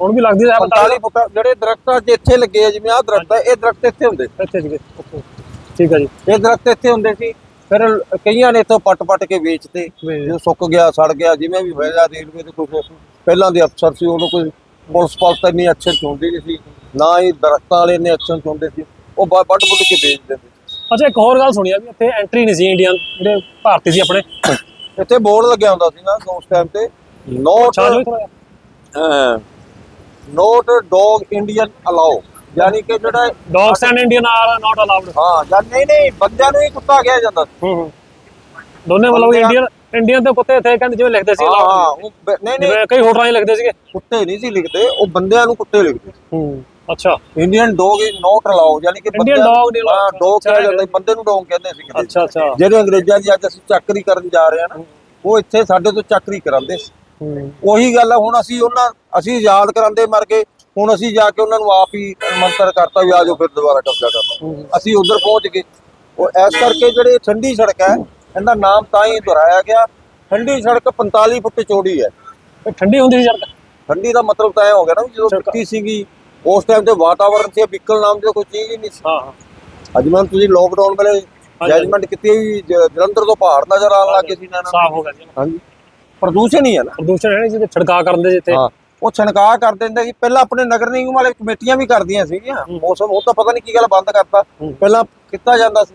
ਹੁਣ ਵੀ ਲੱਗਦੀ ਹੈ 45 ਫੁੱਟ ਜਿਹੜੇ ਦਰਖਤ ਅੱਜ ਇੱਥੇ ਲੱਗੇ ਆ ਜਿਵੇਂ ਆਹ ਦਰਖਤ ਇਹ ਦਰਖਤ ਇੱਥੇ ਹੁੰਦੇ। ਇੱਥੇ ਸੀਗੇ। ਠੀਕ ਹੈ ਜੀ। ਇਹ ਦਰਖਤ ਇੱਥੇ ਹੁੰਦੇ ਸੀ। ਫਿਰ ਕਈਆਂ ਨੇ ਇੱਥੋਂ ਪੱਟ-ਪੱਟ ਕੇ ਵੇਚਤੇ। ਜੋ ਸੁੱਕ ਗਿਆ ਸੜ ਗਿਆ ਜਿਵੇਂ ਵੀ ਹੋਇਆ ਰੇਲਵੇ ਦੇ ਕੋਈ ਪਹਿਲਾਂ ਦੇ ਅਫਸਰ ਸੀ ਉਦੋਂ ਕੋਈ ਪੁਲਿਸ ਪਾਲਸ ਤਾਂ ਇੰਨੀ ਐਕਸ਼ਨ ਚੁੰਦੀ ਨਹੀਂ ਸੀ। ਨਾ ਹੀ ਦਰਖਤਾਂ ਵਾਲੇ ਨੇ ਐਕਸ਼ਨ ਚੁੰਦੇ ਸੀ। ਉਹ ਵੱਢ ਕੇ ਵੇਚ ਦਿੰਦੇ ਸੀ। ਅੱਛਾ ਇੱਕ ਹੋਰ ਗੱਲ ਸੁਣੀ ਆ ਵੀ ਇੱਥੇ ਐਂਟਰੀ ਨਹੀਂ ਸੀ ਇੰਡੀਅਨ ਜਿਹੜੇ ਭਾਰਤੀ ਸੀ ਆਪਣੇ। ਇੱਥੇ ਬੋਰਡ ਲੱਗਿਆ ਹੁੰਦਾ ਸੀ ਨਾ ਉਸ ਟਾਈਮ ਤੇ। Not not dog Indian allow ਯਾਨੀ ਕਿ ਜਿਹੜਾ dogs and Indian are not allowed ਹਾਂ ਜਾਂ ਨਹੀਂ ਨਹੀਂ ਬੰਦਿਆਂ ਨੂੰ ਹੀ ਕੁੱਤਾ ਕਿਹਾ ਜਾਂਦਾ ਸੀ। ਹੂੰ ਹੂੰ। ਦੋਨੇ ਮਤਲਬ ਇੰਡੀਅਨ ਇੰਡੀਅਨ ਤੇ ਕੁੱਤੇ ਇੱਥੇ ਕਹਿੰਦੇ ਜਿਵੇਂ ਲਿਖਦੇ ਸੀ ਹਾਂ ਨਹੀਂ ਨਹੀਂ। ਕਈ ਹੋਟਲਾਂ 'ਚ ਲਿਖਦੇ ਸੀਗੇ। ਕੁੱਤੇ ਨਹੀਂ ਸੀ ਲਿਖਦੇ ਉਹ ਬੰਦਿਆਂ ਨੂੰ ਕੁੱਤੇ ਲਿਖਦੇ ਹੂੰ। ਅੱਛਾ। Indian dog is not allow ਯਾਨੀ ਕਿ Indian dog ਨਹੀਂ। ਹਾਂ ਡੌਗ ਕਿਹਾ ਜਾਂਦਾ ਬੰਦੇ ਨੂੰ ਡੌਗ ਕਹਿੰਦੇ ਸੀ ਕਿਤੇ। ਅੱਛਾ ਅੱਛਾ। ਜਿਹੜੇ ਅੰਗਰੇਜ਼ਾਂ ਦੀ ਅੱਜ ਅਸੀਂ ਚੱਕਰੀ ਕਰਨ ਜਾ ਰਹੇ ਹਾਂ ਨਾ ਉਹ ਇੱਥੇ ਸਾਡੇ ਤੋਂ ਚੱਕਰੀ ਕਰਾਉਂਦੇ ਸੀ। ਉਹੀ ਗੱਲ ਆ ਹੁਣ ਅਸੀਂ ਉਹਨਾਂ ਅਸੀਂ ਯਾਦ ਕਰਾਉਂਦੇ ਮਰ ਗਏ ਹੁਣ ਅਸੀਂ ਜਾ ਕੇ ਉਹਨਾਂ ਨੂੰ ਆਪ ਹੀ ਮੰਤਰ ਕਰਤਾ ਵੀ ਆਜੋ ਫਿਰ ਦੁਬਾਰਾ ਕਬਜ਼ਾ ਕਰ। ਲਓ ਹੂੰ। ਅਸੀਂ ਉਧਰ ਪਹੁੰਚ ਗਏ। ਉਹ ਇਸ ਕਰਕੇ ਜਿਹੜੇ ਠੰਡੀ ਸੜਕ ਹੈ ਇਹਦਾ ਨਾਮ ਤਾਂ ਹੀ ਦੁਹਰਾਇਆ ਗਿਆ। ਠੰਡੀ ਸੜਕ 45 ਫੁੱਟ ਚੌੜੀ ਹੈ। ਠੰਡੀ ਹੁੰਦੀ ਸੀ ਸੜਕ? ਠੰਡੀ ਦਾ ਮਤਲਬ ਤਾਂ ਇਹ ਹੋ ਗਿਆ ਨਾ ਜਦੋਂ ਮਿੱਟੀ ਸੀਗੀ ਉਸ ਟਾਈਮ ਤੇ ਵਾਤਾਵਰਣ ਸੀ ਵਿਕਲ ਨਾਮ ਦੀ ਕੋਈ ਚੀਜ਼ ਹੀ ਨਹੀਂ ਸੀ। ਹਾਂ ਅੱਜ ਮੈਂ ਤੁਸੀਂ ਲੋਕਡਾਊਨ ਵੇਲੇ ਜਜਮੈਂਟ ਕੀਤੀ ਜਲੰਧਰ ਤੋਂ ਪਹਾੜ ਨਜ਼ਰ ਆਉਣ ਲੱਗੇ ਸੀ ਨਾ। ਸਾਫ਼ ਹੋ ਗਿਆ ਜੀ। ਹਾਂਜੀ। ਪ੍ਰਦੂਸ਼ਣ ਹੀ ਹੈ ਨਾ। ਪ੍ਰਦੂਸ਼ਣ ਹੈ ਛਿੜਕਾਅ ਕਰਨ ਦੇ ਜਿੱਥੇ। ਹਾਂ। ਉਹ ਛਣਕਾ ਕਰ ਦਿੰਦੇ ਸੀ। ਪਹਿਲਾਂ ਆਪਣੇ ਨਗਰ ਨਿਗਮ ਵਾਲੇ ਕਮੇਟੀਆਂ ਵੀ ਕਰਦੀਆਂ ਸੀਗੀਆਂ। ਮੌਸਮ ਉਹ ਤਾਂ ਪਤਾ ਨਹੀਂ ਕੀ ਗੱਲ ਬੰਦ ਕਰਤਾ। ਪਹਿਲਾਂ ਕੀਤਾ ਜਾਂਦਾ ਸੀ।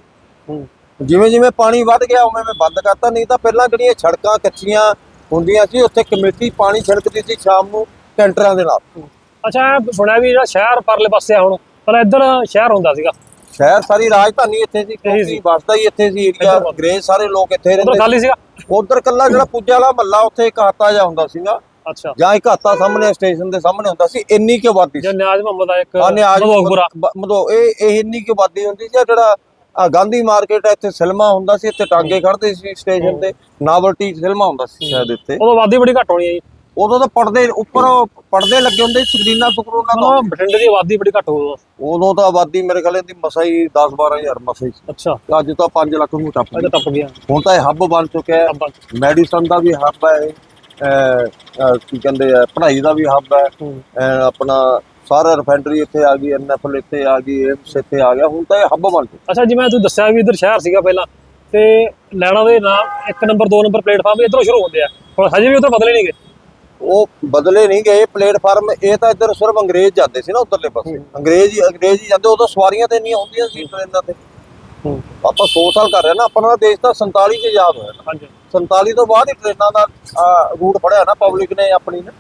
ਜਿਵੇਂ ਜਿਵੇਂ ਪਾਣੀ ਵੱਧ ਗਿਆ ਉਵੇਂ ਉਵੇਂ ਬੰਦ ਕਰਤਾ। ਨਹੀਂ ਤਾਂ ਪਹਿਲਾਂ ਜਿਹੜੀਆਂ ਸੜਕਾਂ ਕੱਚੀਆਂ ਹੁੰਦੀਆਂ ਸੀ ਉੱਥੇ ਕਮੇਟੀ ਪਾਣੀ ਛਿੜਕਦੀ ਸੀ ਸ਼ਾਮ ਨੂੰ ਟੈਂਟਰਾਂ ਦੇ ਨਾਲ। ਅੱਛਾ ਇਹ ਸੁਣਿਆ ਵੀ ਜਿਹੜਾ ਸ਼ਹਿਰ ਪਰਲੇ ਪਾਸੇ ਆ ਹੁਣ ਪਰ ਇੱਧਰ ਸ਼ਹਿਰ ਹੁੰਦਾ ਸੀਗਾ। ਸ਼ਹਿਰ ਸਾਰੀ ਰਾਜਧਾਨੀ ਇੱਥੇ ਸੀ ਕਿਉਂਕਿ। ਵਸਦਾ ਹੀ ਇੱਥੇ ਸੀ ਏਰੀਆ ਅੰਗਰੇਜ਼ ਸਾਰੇ ਲੋਕ ਇੱਥੇ ਉਧਰ ਰਹਿੰਦੇ ਖਾਲੀ ਸੀਗਾ। ਉਧਰ ਕੱਲਾ ਜਿਹੜਾ ਪੁੱਜਾ ਵਾਲਾ ਮੱਲਾ ਉੱਥੇ ਇੱਕ ਹਾਤਾ ਜਾ ਹੁੰਦਾ ਸੀਗਾ। ਅੱਛਾ। ਜਾਂ ਇੱਕ ਹਾਤਾ ਸਾਹਮਣੇ ਸਟੇਸ਼ਨ ਦੇ ਸਾਹਮਣੇ ਹੁੰਦਾ ਸੀ ਇੰਨੀ ਕਿ ਆਬਾਦੀ ਸੀ। ਨਿਆਜ਼ ਮੁਹੰਮਦ ਆ ਇੱਕ ਮਦੋਕਪੁਰਾ ਮਦੋ ਇਹ ਇਹ ਇੰਨੀ ਕਿ ਆਬਾਦੀ ਹੁੰਦੀ ਸੀ ਜਿਹੜਾ ਆ ਗਾਂਧੀ ਮਾਰਕੀਟ ਹੈ ਇੱਥੇ ਸਿਲਮਾ ਹੁੰਦਾ ਸੀ ਇੱਥੇ ਟਾਂਗੇ ਖੜਦੇ ਸੀ ਸਟੇਸ਼ਨ ਤੇ ਨਾਵਲਟੀ ਸਿਲਮਾ ਹੁੰਦਾ ਸੀ ਸ਼ਾਇਦ ਇੱਥੇ। ਉਦੋਂ ਆਬਾਦੀ ਬੜੀ ਘੱਟ ਹੋਣੀ ਹੈ ਜੀ। ਉਦੋਂ ਤਾਂ ਪਰਦੇ ਉੱਪਰ ਪਰਦੇ ਲੱਗੇ ਹੁੰਦੇ ਸਕਰੀਨਾਂ ਸਕਰੂਨਾਂ ਤੋਂ। ਬਠਿੰਡੇ ਦੀ ਆਬਾਦੀ ਬੜੀ ਘੱਟ ਹੋਊ। ਉਦੋਂ ਤਾਂ ਆਬਾਦੀ ਮੇਰੇ ਖਿਆਲ ਦੀ ਮਸਾ ਹੀ 10 12000 ਮਸਾ ਹੀ ਸੀ। ਅੱਛਾ। ਅੱਜ ਤਾਂ 5 ਲੱਖ ਨੂੰ ਟੱਪ ਗਿਆ। ਹੁਣ ਤਾਂ ਇਹ ਹੱਬ ਬਣ ਚੁੱਕਿਆ ਹੈ। ਮੈਡੀਸਨ ਦਾ ਵੀ ਹੱਬ ਹੈ ਇਹ, ਕੀ ਕਹਿੰਦੇ ਆ ਪੜ੍ਹਾਈ ਦਾ ਵੀ ਹੱਬ ਹੈ। ਆਪਣਾ ਸਾਰਾ ਰਿਫਾਈਨਰੀ ਇੱਥੇ ਆ ਗਈ ਐਨਐਫਐਲ ਇੱਥੇ ਆ ਗਈ ਏਮਸ ਇੱਥੇ ਆ ਗਿਆ। ਹੁਣ ਤਾਂ ਇਹ ਹੱਬ ਬਣ ਚੁੱਕਾ ਅੱਛਾ ਜਿਵੇਂ ਤੂੰ ਦੱਸਿਆ ਵੀ ਇੱਧਰ ਸ਼ਹਿਰ ਸੀਗਾ ਪਹਿਲਾਂ। ਤੇ ਲੈਣਾ ਦੇ ਨਾਮ ਇੱਕ ਨੰਬਰ ਦੋ ਨੰਬਰ ਪਲੇਟਫਾਰਮ ਇੱਧਰੋਂ ਸ਼ੁਰੂ ਹੁੰਦੇ ਆ। ਹੁਣ ਹਜੇ ਵੀ ਉੱਧਰ ਬਦਲੇ ਨਹੀਂ ਗਏ। ਉਹ ਬਦਲੇ ਨਹੀਂ ਗਏ ਪਲੇਟਫਾਰਮ ਇਹ ਤਾਂ ਇੱਧਰ ਸਿਰਫ ਅੰਗਰੇਜ਼ ਜਾਂਦੇ ਸੀ ਨਾ ਉਧਰਲੇ ਪਾਸੇ। ਅੰਗਰੇਜ਼ ਹੀ ਅੰਗਰੇਜ਼ ਹੀ ਜਾਂਦੇ ਉਦੋਂ ਸਵਾਰੀਆਂ ਤੇ ਨਹੀਂ ਹੁੰਦੀਆਂ ਸੀ ਟ੍ਰੇਨਾਂ ਤੇ। ਆਪਾਂ 100 ਸਾਲ ਕਰ ਰਹੇ ਨਾ ਆਪਣਾ ਦੇਸ਼ ਤਾਂ 47 ਚ ਆਜ਼ਾਦ ਹੋਇਆ। ਨਾ ਹਾਂਜੀ। 47 ਤੋਂ ਬਾਅਦ ਹੀ ਟ੍ਰੇਨਾਂ ਦਾ ਰੂਟ ਫੜਿਆ ਨਾ ਪਬਲਿਕ ਨੇ ਆਪਣੀ ਨੇ।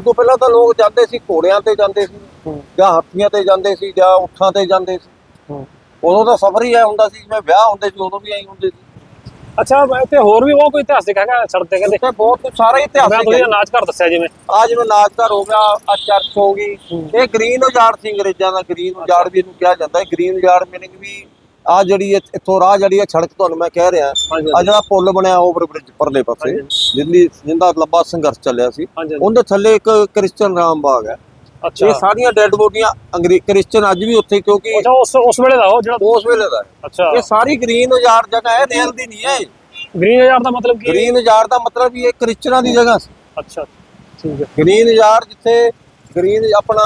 ਤੋਂ ਪਹਿਲਾਂ ਤਾਂ ਲੋਕ ਜਾਂਦੇ ਸੀ ਘੋੜਿਆਂ ਤੇ ਜਾਂਦੇ ਸੀ ਜਾਂ ਹਾਥੀਆਂ ਤੇ ਜਾਂਦੇ ਸੀ ਜਾਂ ਊਠਾਂ ਤੇ ਜਾਂਦੇ ਸੀ। ਉਦੋਂ ਤਾਂ ਸਫ਼ਰ ਹੀ ਐ ਹੁੰਦਾ ਸੀ ਜਿਵੇਂ ਵਿਆਹ ਹੁੰਦੇ ਸੀ ਉਦੋਂ ਵੀ ਐਂ ਹੁੰਦੇ ਸੀ। ਅੱਛਾ ਇੱਥੇ ਹੋਰ ਵੀ ਉਹ ਕੋਈ ਇਤਿਹਾਸਿਕ ਹੈਗਾ ਸੜਕ ਤੇ ਕਹਿੰਦੇ। ਇੱਥੇ ਬਹੁਤ ਸਾਰਾ ਹੀ ਮੈਂ ਇਤਿਹਾਸਿਕ ਹੈ। ਅਨਾਜ ਘਰ ਦੱਸਿਆ ਜਿਵੇਂ। ਆ ਜਿਵੇਂ ਨਾਚਘਰ ਹੋ ਗਿਆ ਆ ਚਰਚ ਹੋ ਗਈ। ਇਹ ਗ੍ਰੀਨ ਉਜਾੜ ਸੀ ਅੰਗਰੇਜ਼ਾਂ ਦਾ ਗ੍ਰੀਨ ਉਜਾੜ ਵੀ ਇਹਨੂੰ ਕਿਹਾ ਜਾਂਦਾ ਹੈ। ਗ੍ਰੀਨ ਉਜਾੜ ਮੀਨਿੰਗ ਵੀ ਆ ਜਿਹੜੀ ਇਹ- ਇੱਥੋਂ ਰਾਹ ਜਿਹੜੀ ਹੈ ਸੜਕ ਤੁਹਾਨੂੰ ਮੈਂ ਕਹਿ ਰਿਹਾ। ਹਾਂਜੀ ਆ ਜਿਹੜਾ ਪੁਲ ਬਣਿਆ ਓਵਰ ਬ੍ਰਿਜ ਪਰਲੇ ਪਾਸੇ ਜਿੰਦੀ ਜਿੰਦਾ ਲੰਬਾ ਸੰਘਰਸ਼ ਚੱਲਿਆ ਸੀ। ਹਾਂਜੀ। ਉਹਦੇ ਥੱਲੇ ਇੱਕ ਕ੍ਰਿਸਚਨ ਰਾਮ ਬਾਗ ਹੈ। ਇਹ ਸਾਰੀਆਂ ਡੈੱਡ ਬੋਡੀਆਂ ਅੰਗਰੇਜ਼ ਕ੍ਰਿਸਚਨ ਅੱਜ ਵੀ ਉੱਥੇ ਕਿਉਂਕਿ ਅੱਛਾ ਉਸ ਉਸ ਵੇਲੇ ਦਾ ਉਹ ਜਿਹੜਾ ਉਸ ਵੇਲੇ ਦਾ। ਅੱਛਾ। ਇਹ ਸਾਰੀ ਗ੍ਰੀਨ ਉਜਾੜ ਜਗ੍ਹਾ ਹੈ ਰੇਲ ਦੀ ਨਹੀਂ ਹੈ ਗ੍ਰੀਨ ਯਾਰ ਦਾ ਮਤਲਬ ਕੀ ਗ੍ਰੀਨ ਉਜਾੜ ਦਾ ਮਤਲਬ ਵੀ ਇਹ ਕ੍ਰਿਸਚਨਾਂ ਦੀ ਜਗ੍ਹਾ ਸੀ। ਅੱਛਾ ਠੀਕ ਹੈ। ਗ੍ਰੀਨ ਉਜਾੜ ਜਿੱਥੇ ਗ੍ਰੀਨ ਆਪਣਾ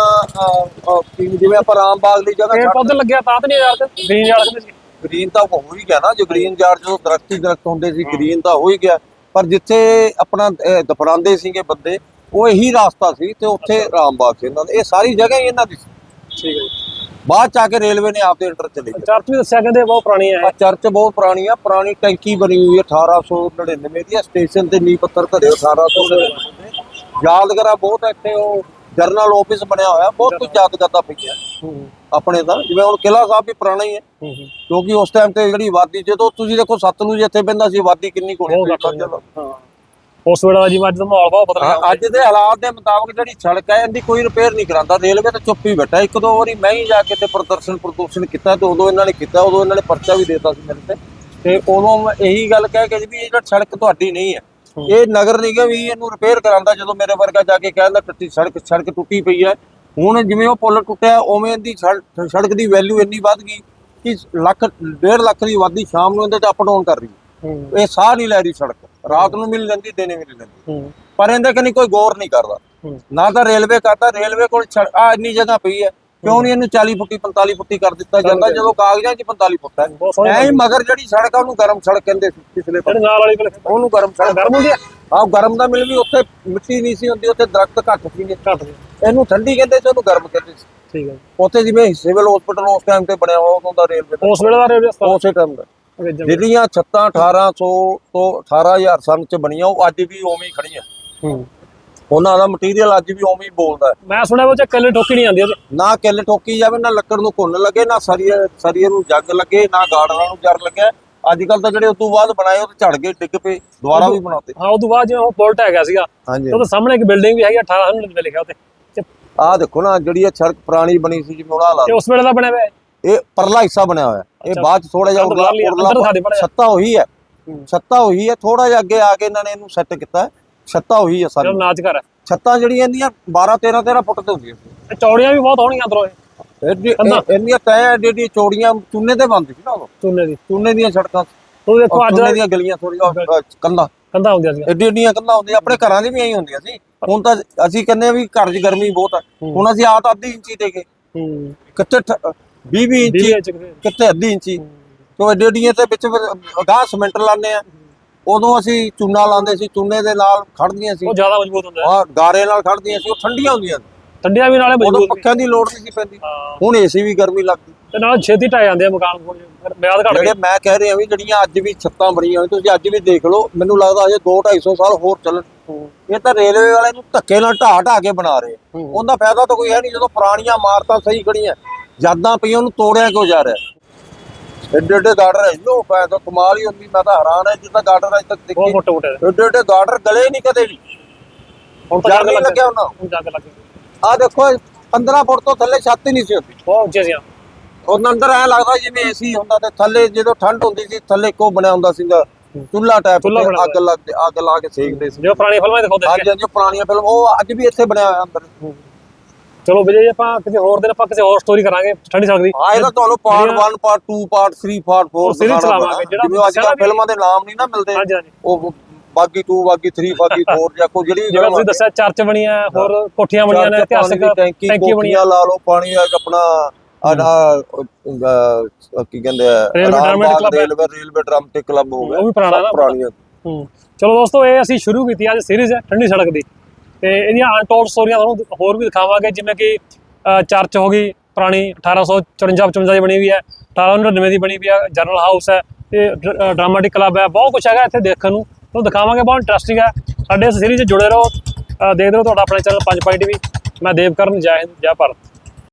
ਜਿਵੇਂ ਆਪਾਂ ਰਾਮ ਬਾਗ ਦੀ ਜਗ੍ਹਾ ਪੇੜ ਪੌਦੇ ਲੱਗਿਆ ਤਾਂ ਤਾਂ ਨਹੀਂ ਯਾਰ ਗ੍ਰੀਨ ਯਾਰ ਕਹਿੰਦੇ ਸੀ ਗ੍ਰੀਨ ਤਾਂ ਹੋ ਹੀ ਗਿਆ ਨਾ ਜੋ ਗ੍ਰੀਨ ਯਾਰ ਜਦੋਂ ਦਰਖਤ ਹੀ ਦਰਖਤ ਹੁੰਦੇ ਸੀ ਗ੍ਰੀਨ ਤਾਂ ਹੋ ਹੀ ਗਿਆ। ਪਰ ਜਿੱਥੇ ਆਪਣਾ ਦਫਨਾਉਂਦੇ ਸੀਗੇ ਬੰਦੇ ਉਹ ਇਹੀ ਰਾਸਤਾ ਸੀ ਤੇ ਉੱਥੇ ਰਾਮ ਬਾਗ ਸੀ ਇਹਨਾਂ ਦਾ। ਇਹ ਸਾਰੀ ਜਗ੍ਹਾ ਹੀ ਇਹਨਾਂ ਦੀ ਸੀ। ਠੀਕ ਹੈ ਬਾਅਦ ਚ ਆ ਕੇ ਰੇਲਵੇ ਨੇ ਆਪਦੇ ਅੰਡਰ ਚਲੀ ਗਈ ਚਰਚ ਵੀ ਦੱਸਿਆ ਕਹਿੰਦੇ ਬਹੁਤ ਪੁਰਾਣੀ ਹੈ ਚਰਚ ਬਹੁਤ ਪੁਰਾਣੀ ਆ। ਪੁਰਾਣੀ ਟੈਂਕੀ ਬਣੀ ਹੋਈ ਹੈ 1899 ਦੀ ਸਟੇਸ਼ਨ ਤੇ ਨੀ ਪੱਥਰ ਧਰੇ 1899 ਦੇ ਯਾਦਗਾਰਾਂ ਬਹੁਤ ਇੱਥੇ। ਉਹ ਜਰਨਲ ਆਫਿਸ ਬਣਿਆ ਹੋਇਆ। ਬਹੁਤ ਕੁਝ ਯਾਦ ਕਰਦਾ ਪਈਆ। ਹੂੰ ਆਪਣੇ ਦਾ ਜਿਵੇਂ ਹੁਣ ਕਿਲਾ ਸਾਹਿਬ ਵੀ ਪੁਰਾਣਾ ਹੀ ਹੈ। ਕਿਉਂਕਿ ਉਸ ਟਾਈਮ ਤੇ ਜਿਹੜੀ ਆਬਾਦੀ ਜਦੋਂ ਤੁਸੀਂ ਦੇਖੋ ਸਤਲੁਜ ਇੱਥੇ ਪੈਂਦਾ ਸੀ ਆਬਾਦੀ ਕਿੰਨੀ ਕੋਣੀ। ਹਾਂ। ਉਸ ਵੇਲੇ ਦਾ ਜਿਵੇਂ ਅੱਜ ਦਾ ਮਾਹੌਲ ਬਹੁਤ ਬਦਲ ਗਿਆ। ਅੱਜ ਦੇ ਹਾਲਾਤ ਦੇ ਮੁਤਾਬਕ ਜਿਹੜੀ ਸੜਕ ਹੈ ਇਹਦੀ ਕੋਈ ਰਿਪੇਅਰ ਨਹੀਂ ਕਰਾਂਦਾ। ਰੇਲਵੇ ਤਾਂ ਚੁੱਪ ਹੀ ਬੈਠਾ। ਇੱਕ ਦੋ ਵਾਰੀ ਮੈਂ ਹੀ ਜਾ ਕੇ ਤੇ ਪ੍ਰਦਰਸ਼ਨ ਪ੍ਰਦੂਸ਼ਣ ਕੀਤਾ ਤੇ ਉਦੋਂ ਇਹਨਾਂ ਨੇ ਕੀਤਾ ਉਦੋਂ ਇਹਨਾਂ ਨੇ ਪਰਚਾ ਵੀ ਦੇਤਾ ਸੀ ਮੇਰੇ ਤੇ। ਤੇ ਉਦੋਂ ਇਹੀ ਗੱਲ ਕਹਿ ਕੇ ਵੀ ਇਹ ਜਿਹੜਾ ਸੜਕ ਤੁਹਾਡੀ ਨਹੀਂ ਹੈ ਇਹ ਨਗਰ ਨਿਗਮ ਵੀ ਇਹਨੂੰ ਰਿਪੇਅਰ ਕਰਾਂਦਾ ਜਦੋਂ ਮੇਰੇ ਵਰਗਾ ਜਾ ਕੇ ਕਹਿੰਦਾ ਟੁੱਟੀ ਸੜਕ ਸੜਕ ਟੁੱਟੀ ਪਈ ਹੈ। ਹੁਣ ਜਿਵੇਂ ਉਹ ਪੁਲ ਟੁੱਟਿਆ ਉਵੇਂ ਇਹਦੀ ਸੜ- ਸੜਕ ਦੀ ਵੈਲਿਊ ਇੰਨੀ ਵੱਧ ਗਈ ਕਿ ਲੱਖ ਡੇਢ ਲੱਖ ਦੀ ਆਬਾਦੀ ਸ਼ਾਮ ਨੂੰ ਇਹਦੇ ਤੇ ਅਪ ਡਾਊਨ ਕਰ ਰਹੀ ਹੈ। ਹੂੰ। ਇਹ ਸਾਹ ਨਹੀਂ ਲੈ ਰਹੀ ਸੜਕ। ਰਾਤ ਨੂੰ ਮਿਲ ਜਾਂਦੀ ਦਿਨੇ ਮਿਲ ਜਾਂਦੀ। ਪਰ ਇਹਦੇ ਕਨੀ ਕੋਈ ਗੌਰ ਨਹੀਂ ਕਰਦਾ। ਨਾ ਤਾਂ ਰੇਲਵੇ ਕਰਦਾ ਰੇਲਵੇ ਕੋਲ ਆ ਇੰਨੀ ਜਗ੍ਹਾ ਪਈ ਹੈ। ਕਿਉਂ ਨਹੀਂ ਇਹਨੂੰ 40 ਫੁੱਟੀ 45 ਫੁੱਟੀ ਕਰ ਦਿੱਤਾ ਜਾਂਦਾ? ਜਦੋਂ ਕਾਗਜ਼ਾਂ 'ਚ 45 ਫੁੱਟ ਹੈ। ਐਂ ਮਗਰ ਜਿਹੜੀ ਸੜਕ ਆ ਉਹਨੂੰ ਗਰਮ ਸੜਕ ਕਹਿੰਦੇ ਸੀ ਪਿਛਲੇ ਪਾਸੇ। ਨਾਲ ਵਾਲੀ ਉਹਨੂੰ ਗਰਮ ਸੜਕ ਗਰਮ ਹੁੰਦੀ ਆ। ਆਹ ਗਰਮ ਦਾ ਮਿਲ ਵੀ ਉੱਥੇ ਮਿੱਟੀ ਨਹੀਂ ਸੀ ਹੁੰਦੀ ਉੱਥੇ ਦਰਖਤ ਘੱਟ ਸੀ ਘੱਟ ਜੀ ਇਹਨੂੰ ਠੰਡੀ ਕਹਿੰਦੇ ਸੀ ਉਹਨੂੰ ਗਰਮ ਕਹਿੰਦੇ ਸੀ। ਠੀਕ ਹੈ। ਉੱਥੇ ਜਿਵੇਂ ਸਿਵਲ ਹਸਪੀਟਲ ਉਸ ਟਾਈਮ ਤੇ ਬਣਿਆ ਹੋਇਆ ਉਦੋਂ ਦਾ ਰੇਲਵੇ ਉਸ ਵੇਲੇ ਦਾ ਸਟਾਰ ਉਸੇ ਟਾਈਮ ਦਾ। ਜਿਹੜੀਆਂ ਛੱਤਾਂ 1800 ਤੋਂ 18000 ਸਨ ਚ ਬਣੀਆਂ ਉਹ ਅੱਜ ਵੀ ਉਵੇਂ ਹੀ ਖੜੀਆਂ ਹੂੰ। ਉਹਨਾਂ ਦਾ ਮਟੀਰੀਅਲ ਅੱਜ ਵੀ ਉਵੇਂ ਹੀ ਬੋਲਦਾ। ਮੈਂ ਸੁਣਿਆ ਉਹ ਚ ਕੱਲੇ ਠੋਕੀ ਨਹੀਂ ਆਉਂਦੀ ਨਾ ਕਿੱਲ ਠੋਕੀ ਜਾਵੇ ਨਾ ਲੱਕੜ ਨੂੰ ਘੁੰਨ ਲੱਗੇ ਨਾ ਸਰੀਏ ਸਰੀਏ ਨੂੰ ਜੰਗ ਲੱਗੇ ਨਾ ਗਾੜਰਾਂ ਨੂੰ ਜਰ ਲੱਗਿਆ ਅੱਜ ਕੱਲ ਤਾਂ ਜਿਹੜੇ ਉਸ ਤੋਂ ਬਾਅਦ ਬਣਾਏ ਉਹ ਝੜ ਗਏ ਡਿੱਗ ਪਏ ਦੁਬਾਰਾ ਵੀ ਬਣਾਤੇ ਹਾਂ ਉਹ ਤੋਂ ਬਾਅਦ ਜਿਵੇਂ ਉਹ ਪੁਲਟ ਹੈਗਾ ਸੀਗਾ ਉਹਦੇ ਸਾਹਮਣੇ ਇੱਕ ਬਿਲਡਿੰਗ ਵੀ ਹੈਗੀ 1800 ਦੇ ਲਿਖਿਆ ਉੱਤੇ ਆਹ ਦੇਖੋ ਨਾ ਜਿਹੜੀ ਇਹ ਸੜਕ ਪੁਰਾਣੀ ਬਣੀ ਸੀ ਜਿਵੇਂ ਉਹਦਾ ਇਹ ਉਸ ਵੇਲੇ ਦਾ ਬਣਿਆ ਹੋਇਆ। ਇਹ ਪਰਲਾ ਹਿੱਸਾ ਬਣਿਆ ਹੋਇਆ। ਇਹ। ਬਾਅਦ ਚ ਥੋੜਾ ਜਿਹਾ ਉਰਲਾ। ਛੱਤਾ ਉਹੀ ਹੈ। ਛੱਤਾ ਉਹੀ ਹੈ ਥੋੜਾ ਜਿਹਾ ਅੱਗੇ ਆ ਕੇ ਇਹਨਾਂ ਨੇ ਇਹਨੂੰ ਸੈੱਟ ਕੀਤਾ। ਛੱਤਾ ਉਹੀ ਹੈ ਸਾਰੀ। ਨਾਚ ਹੈ। ਛੱਤਾਂ ਜਿਹੜੀਆਂ ਇਹਦੀਆਂ 12 13 13 ਫੁੱਟ ਤੇ ਹੁੰਦੀਆਂ ਚੌੜੀਆਂ ਵੀ ਬਹੁਤ ਹੋਣਗੀਆਂ ਅੰਦਰੋਂ ਇਹ। ਇੰਨੀਆਂ ਤੈ ਐਡੀ ਚੌੜੀਆਂ ਚੂਨੇ ਤੇ ਬਣਦੀ ਸੀ ਨਾ ਉਦੋਂ ਚੂਨੇ ਦੀ। ਚੂਨੇ ਦੀਆਂ ਸੜਕਾਂ ਉਹ ਦੇਖੋ ਅੱਜ ਦੀਆਂ ਗਲੀਆਂ ਥੋੜੀਆਂ ਕੰਧਾਂ। ਕੰਧਾਂ ਹੁੰਦੀਆਂ ਸੀ ਐਡੀ ਐਡੀਆਂ ਕੰਧਾਂ ਹੁੰਦੀਆਂ ਆਪਣੇ ਘਰਾਂ ਦੀ ਵੀ ਐਂ ਹੁੰਦੀਆਂ ਸੀ। ਹੁਣ ਤਾਂ ਅਸੀਂ ਕਹਿੰਦੇ ਆ ਵੀ ਘਰ 'ਚ ਗਰਮੀ ਬਹੁਤ ਆ। ਹੁਣ ਅਸੀਂ ਆਤ ਅੱਧੀ ਇੰਚੀ ਦੇ ਕੇ ਹੂੰ। ਕਿੱਥੇ 20 20 ਇੰਚੀ ਦਿੱਲੀ ਚ ਕਿਤੇ। ਅੱਧੀ ਇੰਚੀ। ਤੋਂ ਐਡੀ ਐਡੀਆਂ ਤੇ ਵਿੱਚ ਫਿਰ ਗਾਹ ਸੀਮੈਂਟ ਲਾਉਂਦੇ ਆ। ਉਦੋਂ ਅਸੀਂ ਚੂਨਾ ਲਾਉਂਦੇ ਸੀ ਚੂਨੇ ਦੇ ਨਾਲ ਖੜਦੀਆਂ ਸੀ। ਉਹ ਜ਼ਿਆਦਾ ਮਜ਼ਬੂਤ ਹੁੰਦਾ ਹੈ। ਆ ਗਾਰੇ ਨਾਲ ਖੜਦੀਆਂ ਸੀ ਉਹ ਠੰਡੀਆਂ ਹੁੰਦੀਆਂ ਸੀ। ਠੰਡੀਆਂ ਵੀ ਨਾਲੇ ਉਦੋਂ ਮਜ਼ਬੂਤ। ਪੱਖਿਆਂ ਦੀ ਲੋੜ ਨਹੀਂ ਸੀ ਪੈਂਦੀ। ਹੁਣ ਏਸੀ ਵੀ ਗਰਮੀ ਲੱਗਦੀ। ਤੇ ਨਾਲ ਛੇਤੀ ਢਾਏ ਜਾਂਦੇ ਆ ਮਕਾਨ ਕੋਲ ਫਿਰ ਮਿਆਦ ਘਟ ਜਿਹੜੇ ਮੈਂ ਕਹਿ ਰਿਹਾ ਵੀ ਜਿਹੜੀਆਂ ਅੱਜ ਵੀ ਛੱਤਾਂ ਬਣੀਆਂ ਹੋਈਆਂ ਤੁਸੀਂ ਅੱਜ ਵੀ ਦੇਖ ਲਓ ਮੈਨੂੰ ਲੱਗਦਾ ਅਜੇ 2 250 ਸਾਲ ਹੋਰ ਚੱਲਣ। ਇਹ ਤਾਂ ਰੇਲਵੇ ਵਾਲੇ ਨੂੰ ਧੱਕੇ ਨਾਲ ਢਾਹ ਢਾਹ ਕੇ ਬਣਾ ਰਹੇ ਆ। ਉਹਦਾ ਫਾਇਦਾ ਤਾਂ ਕੋਈ ਹੈ ਨਹੀਂ ਜਦੋਂ ਪੁਰਾਣੀਆਂ ਇਮਾਰਤਾਂ ਸਹੀ ਖੜੀਆਂ ਯਾਦਾਂ ਪਈਆਂ ਉਹਨੂੰ ਤੋੜਿਆ ਕਿਉਂ ਜਾ ਰਿਹਾ? ਏਡੇ ਏਡੇ ਗਾਰਡਰ ਹੈ। ਜੋ ਫਾਇਦਾ ਕਮਾਲ ਹੀ ਹੁੰਦੀ ਮੈਂ ਤਾਂ ਹੈਰਾਨ ਹੈ ਜਿੱਦਾਂ ਗਾਰਡਰ ਅਜ ਤੱਕ ਬਹੁਤ ਦੇਖੇ ਮੋਟੇ ਮੋਟੇ ਗਾਰਡਰ ਗਲੇ ਨਹੀਂ ਕਦੇ ਵੀ। ਹੁਣ ਤਾਂ ਜੰਗ ਲੱਗ ਲੱਗਿਆ ਉਹਨਾਂ। ਹੁਣ ਜੰਗ ਲੱਗ ਆਹ ਦੇਖੋ 15 ਫੁੱਟ ਤੋਂ ਥੱਲੇ ਛੱਤ ਹੀ ਨਹੀਂ ਸੀ ਹੁੰਦੀ। ਬਹੁਤ ਉੱਚੇ ਸੀ। ਉਹਨਾਂ ਅੰਦਰ ਐ ਲੱਗਦਾ ਜਿਵੇਂ ਏਸੀ ਹੁੰਦਾ ਤੇ ਥੱਲੇ ਜਦੋਂ ਠੰਡ ਹੁੰਦੀ ਸੀ ਥੱਲੇ ਕੋ ਬਣਿਆ ਹੁੰਦਾ ਸੀਗਾ। ਚੁੱਲ੍ਹਾ ਟਾਈਪ ਅੱਗ ਲਾ ਅੱਗ ਲਾ ਕੇ ਸੇਕਦੇ ਸੀ। ਜੋ ਪੁਰਾਣੀ ਫਿਲਮਾਂ ਦਿਖਾਉਂਦੇ ਸੀ ਅੱਜ ਜੋ ਪੁਰਾਣੀਆਂ ਫਿਲਮ ਉਹ ਅੱਜ ਵੀ ਇੱਥੇ ਬਣਿਆ ਹੋਇਆ ਅੰਦਰ। ਚਲੋ ਵਿਜੇ ਜੀ ਆਪਾਂ ਕਿਸੇ ਹੋਰ ਦਿਨ ਆਪਾਂ ਕਿਸੇ ਹੋਰ ਸਟੋਰੀ ਕਰਾਂਗੇ ਠੰਡੀ ਸਕਦੀ ਹਾਂ ਇਹ ਤਾਂ ਤੁਹਾਨੂੰ ਪਾਰਟ ਜਿਹੜੀਆਂ- 1 ਪਾਰਟ 2 ਪਾਰਟ 3 ਪਾਰਟ 4 ਉਹ series ਚਲਾਵਾਂਗੇ, ਜਿਹੜਾ ਅੱਜ ਕੱਲ੍ਹ ਫਿਲਮਾਂ ਦੇ ਨਾਮ ਨਹੀਂ ਨਾ ਮਿਲਦੇ। ਉਹ ਬਾਗੀ 2 ਬਾਗੀ 3 ਬਾਗੀ 4 ਜਾਂ ਕੋਈ ਜਿਹੜੀ ਜਿਹੜਾ ਤੁਸੀਂ ਦੱਸਿਆ ਚਰਚ ਬਣੀਆਂ ਹੋਰ ਕੋਠੀਆਂ ਬਣੀਆਂ ਨੇ ਇਤਿਹਾਸਿਕ ਟੈਂਕੀ ਬਣੀਆਂ ਕੋਠੀਆਂ ਲਾ ਲਓ ਪਾਣੀ ਦਾ ਆਪਣਾ ਆ ਕੀ ਕਹਿੰਦੇ ਆ ਰੇਲਵੇ। ਰੇਲਵੇ ਡਰਾਮਟਿਕ ਕਲੱਬ ਹੋ ਗਿਆ। ਉਹ ਵੀ ਪੁਰਾਣਾ ਨਾ। ਪੁਰਾਣੀਆਂ। ਹੂੰ। ਚਲੋ ਦੋਸਤੋ ਇਹ ਅਸੀਂ ਸ਼ੁਰੂ ਕੀਤੀ ਅੱਜ ਸੀਰੀਜ਼ ਹੈ ਠੰਡੀ ਸੜਕ ਦੀ। ਤੇ ਇਹਦੀਆਂ ਅਨਟੋਲਡ ਸਟੋਰੀਆਂ ਤੁਹਾਨੂੰ ਹੋਰ ਵੀ ਦਿਖਾਵਾਂਗੇ ਜਿਵੇਂ ਕਿ ਚਰਚ ਹੋ ਗਈ ਪੁਰਾਣੀ 1854 55 ਦੀ ਬਣੀ ਹੋਈ ਹੈ 1899 ਦੀ ਬਣੀ ਹੋਈ ਹੈ ਜਨਰਲ ਹਾਊਸ ਹੈ ਤੇ ਡ- ਡਰਾਮਾਟਿਕ ਕਲੱਬ ਹੈ ਬਹੁਤ ਕੁਝ ਹੈਗਾ ਇੱਥੇ ਦੇਖਣ ਨੂੰ ਤੁਹਾਨੂੰ ਦਿਖਾਵਾਂਗੇ ਬਹੁਤ ਇੰਟਰਸਟਿੰਗ ਹੈ। ਸਾਡੇ ਇਸ ਸੀਰੀਜ਼ 'ਚ ਜੁੜੇ ਰਹੋ ਅ, ਦੇਖਦੇ ਰਹੋ ਤੁਹਾਡਾ ਆਪਣੇ ਚੈਨਲ ਪੰਜ ਪਾਈ ਟੀਵੀ ਮੈਂ ਦੇਵਕਰਨ ਜੈ ਹਿੰਦ ਜੈ ਭਾਰਤ।